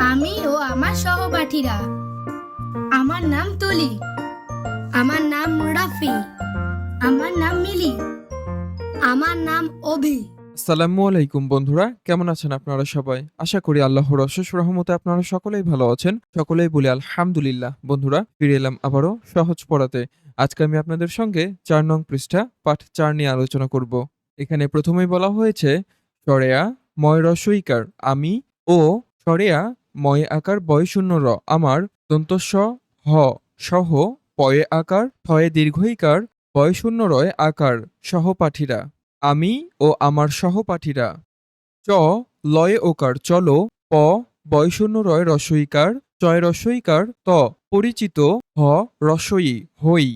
আমি ও আমার সহপাঠীরা। আমার নাম তুলি। আমার নাম রাফি। আমার নাম মিলি। আমার নাম অভি। আসসালামু আলাইকুম বন্ধুরা, কেমন আছেন আপনারা সবাই? আশা করি আল্লাহর অশেষ রহমতে আপনারা সকলেই ভালো আছেন। সকলেই বলি আলহামদুলিল্লাহ। বন্ধুরা, ফিরে এলাম আবারও সহজ পড়াতে। আজকে আমি আপনাদের সঙ্গে চার নং পৃষ্ঠা, পাঠ চার নিয়ে আলোচনা করব। এখানে প্রথমেই বলা হয়েছে, সরেয়া ময় রসইকার আমি ও সরেয়া ময় আকার বয়শূন্য র। আমার দন্তস্ব হ সহ পয়ে আকার, থয়ে দীর্ঘইকার বয় শূন্য রয় আকার সহপাঠীরা আমি ও আমার সহপাঠীরা চ লয়ে ওকার, চলো প বয় শূন্য রয় রসইকার, চয় রসইকার, ত পরিচিত হ রসই, হই।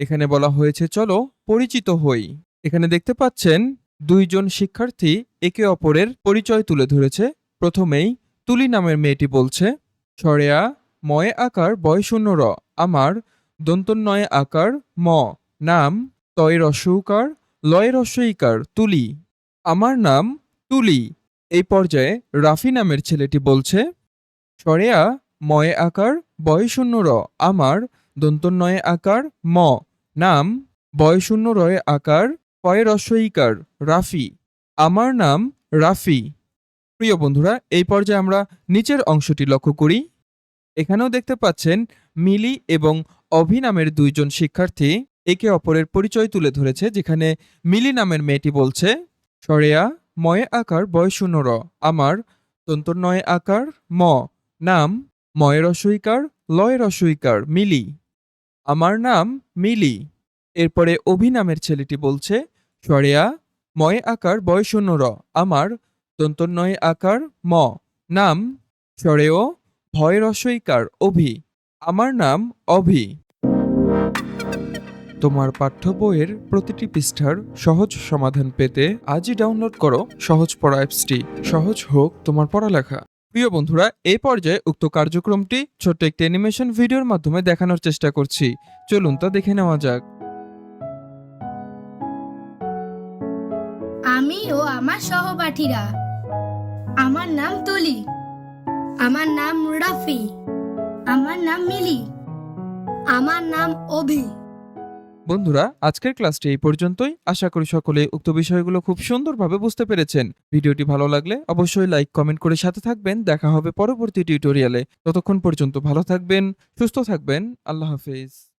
এখানে বলা হয়েছে, চলো পরিচিত হই। এখানে দেখতে পাচ্ছেন, দুইজন শিক্ষার্থী একে অপরের পরিচয় তুলে ধরেছে। প্রথমেই তুলি নামের মেয়েটি বলছে, সরেয়া, ময়ে আকার, বয় শূন্য র। আমার দন্তন্নয় আকার, ম। নাম তয় রসৌকার লয় রস্বইকার তুলি। আমার নাম তুলি। এই পর্যায়ে রাফি নামের ছেলেটি বলছে, সরেয়া, ময়ে আকার, বয় শূন্য র। আমার দন্তন্নয়ে আকার, ম। নাম বয় শূন্য রয়ে আকার কয় রস্বইকার রাফি। আমার নাম রাফি। প্রিয় বন্ধুরা, এই পর্যায়ে আমরা নিচের অংশটি লক্ষ্য করি। এখানেও দেখতে পাচ্ছেন মিলি এবং অভি নামের দুইজন শিক্ষার্থী একে অপরের পরিচয় তুলে ধরেছে, যেখানে মিলি নামের মেয়েটি বলছে, সরেয়া, ময়ে আকার বয়শূন্য র আমার তন্তর নয় আকার ম, নাম ময় রসইকার, লয় রসইকার, মিলি। আমার নাম মিলি। এরপরে অভি নামের ছেলেটি বলছে, সরেয়া, ময় আকার বয়শূন্য র আমার তন্তর্নয় আকার, ম। নাম সরেও ভয় রসইকার, অভি। আমার নাম অভি। তোমার পাঠ্য বইয়ের প্রতিটি পৃষ্ঠার সহজ সমাধান পেতে আজই ডাউনলোড করো সহজ পড়া অ্যাপসটি। সহজ হোক তোমার পড়ালেখা। প্রিয় বন্ধুরা, এই পর্যায়ে উক্ত কার্যক্রমটি ছোট্ট একটি অ্যানিমেশন ভিডিওর মাধ্যমে দেখানোর চেষ্টা করছি। চলুন তা দেখে নেওয়া যাক। আমি ও আমার সহপাঠীরা আমার নাম তুলি। আমার নাম রাফি। আমার নাম মিলি। আমার নাম অভি। বন্ধুরা, আজকের ক্লাসটি এই পর্যন্তই। আশা করি সকলে উক্ত বিষয়গুলো খুব সুন্দরভাবে বুঝতে পেরেছেন। ভিডিওটি ভালো লাগলে অবশ্যই লাইক, কমেন্ট করে সাথে থাকবেন। দেখা হবে পরবর্তী টিউটোরিয়ালে। ততক্ষণ পর্যন্ত ভালো থাকবেন, সুস্থ থাকবেন। আল্লাহ হাফেজ।